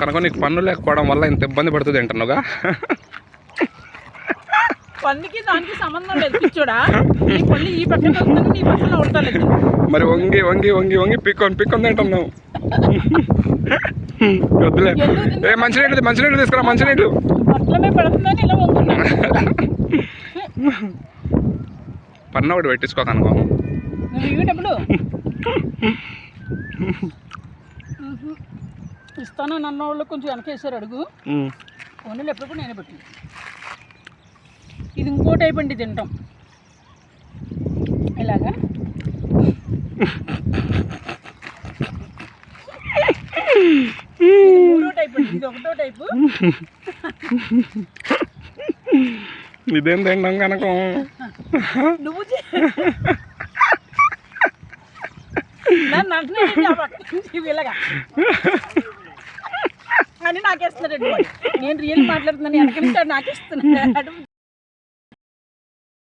కనుక నీకు పన్ను లేకపోవడం వల్ల ఇంత ఇబ్బంది పడుతుంది అంటున్నావుగా? పన్నుకి దానికి సంబంధం లేదు పిచ్చోడా. నీ పళ్ళు ఈ పక్కన వస్తుంది నీ పక్కన ఉండలేదు. మరి వంగి వంగి వంగి వంగి పిక్కొని పిక్కొని తింటున్నావు. వద్దులే. ఏ మంచినీళ్ళు మంచినీళ్ళు తీసుకురా మంచినీళ్ళు అట్లనే పడుతుందని ఇలా పన్ను ఒకటి పెట్టించుకోకనుకో నువ్వు ఇవ్వేటప్పుడు? ఇస్తాను నన్న వాళ్ళు కొంచెం వెనకేసారు అడుగు. ఫోన్లు ఎప్పుడు నేనే పెట్టి ఇది ఇంకో టైప్ అండి తింటాం ఇలాగా. ఇది మూడో టైప్ అండి ఇది ఒకటో టైపు. ఇదేం తింటాం కనుక? నువ్వు నన్ను అంటున్నాడు వీళ్ళగా అని నాకేస్తున్నాడు వాడు. నేను రియల్ మాట్లాడుతున్నాను వెనక నుంచి వాడు నాకేస్తున్నాడు